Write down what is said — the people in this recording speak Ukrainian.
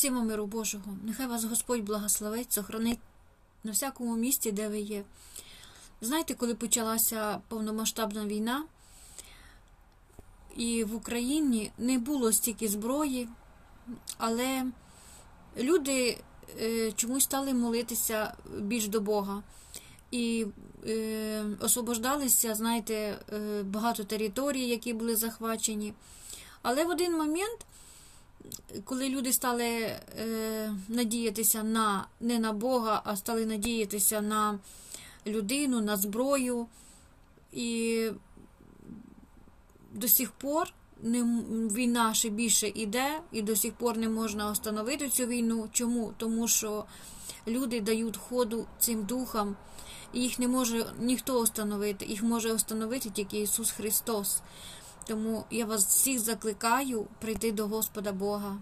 Всім миру Божого. Нехай вас Господь благословить, сохранить на всякому місці, де ви є. Знаєте, коли почалася повномасштабна війна, і в Україні не було стільки зброї, але люди е, чомусь стали молитися більш до Бога. І е, освобождалися, знаєте, е, багато територій, які були захвачені. Але в один момент, коли люди стали е, надіятися на не на Бога, а стали надіятися на людину, на зброю, і до сих пор не, війна ще більше іде, і до сих пор не можна остановити цю війну. Чому? Тому що люди дають ходу цим духам, і їх не може ніхто остановити, їх може остановити тільки Ісус Христос. Тому я вас всіх закликаю прийти до Господа Бога.